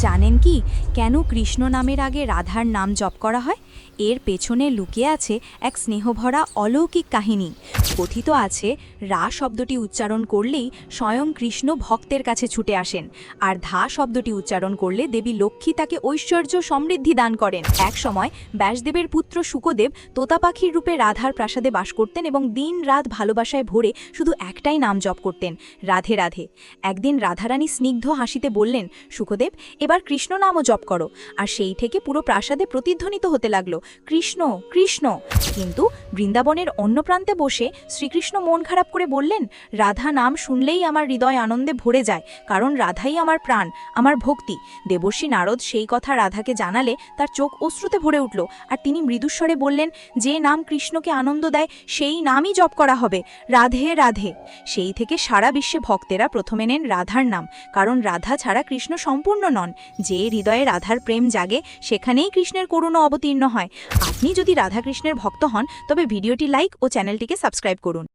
জানেন কি? কেন কৃষ্ণ নামের আগে রাধার নাম জপ করা হয়? এর পেছনে লুকিয়ে আছে এক স্নেহভরা অলৌকিক কাহিনী। কথিত আছে, রা শব্দটি উচ্চারণ করলেই স্বয়ং কৃষ্ণ ভক্তের কাছে ছুটে আসেন, আর ধা শব্দটি উচ্চারণ করলে দেবী লক্ষ্মী তাকে ঐশ্বর্য সমৃদ্ধি দান করেন। এক সময় ব্যাসদেবের পুত্র শুকদেব তোতা পাখির রূপে রাধার প্রাসাদে বাস করতেন এবং দিন রাত ভালোবাসায় ভরে শুধু একটাই নাম জপ করতেন, রাধে রাধে। একদিন রাধারানী স্নিগ্ধ হাসিতে বললেন সুখদেব এবার কৃষ্ণ নামও জপ করো। আর সেই থেকে পুরো প্রাসাদে প্রতিধ্বনিত হতে লাগল, কৃষ্ণ কৃষ্ণ। কিন্তু বৃন্দাবনের অন্য প্রান্তে বসে শ্রীকৃষ্ণ মন খারাপ করে বললেন, রাধা নাম শুনলেই আমার হৃদয় আনন্দে ভরে যায়, কারণ রাধাই আমার প্রাণ, আমার ভক্তি। দেবর্ষী নারদ সেই কথা রাধাকে জানালে তার চোখ অশ্রুতে ভরে উঠল, আর তিনি মৃদুস্বরে বললেন, যে নাম কৃষ্ণকে আনন্দ দেয়, সেই নামই জপ করা হবে। রাধে রাধে। সেই থেকে সারা বিশ্বে ভক্তেরা প্রথমে নেন রাধার নাম, কারণ রাধা ছাড়া কৃষ্ণ সম্পূর্ণ নন। যে হৃদয়ে রাধার প্রেম জাগে, সেখানেই কৃষ্ণের করুণ অবতীর্ণ হয়। আপনি যদি রাধাকৃষ্ণের ভক্ত হন তবে ভিডিওটি লাইক ও চ্যানেলটিকে সাবস্ক্রাইব করুন।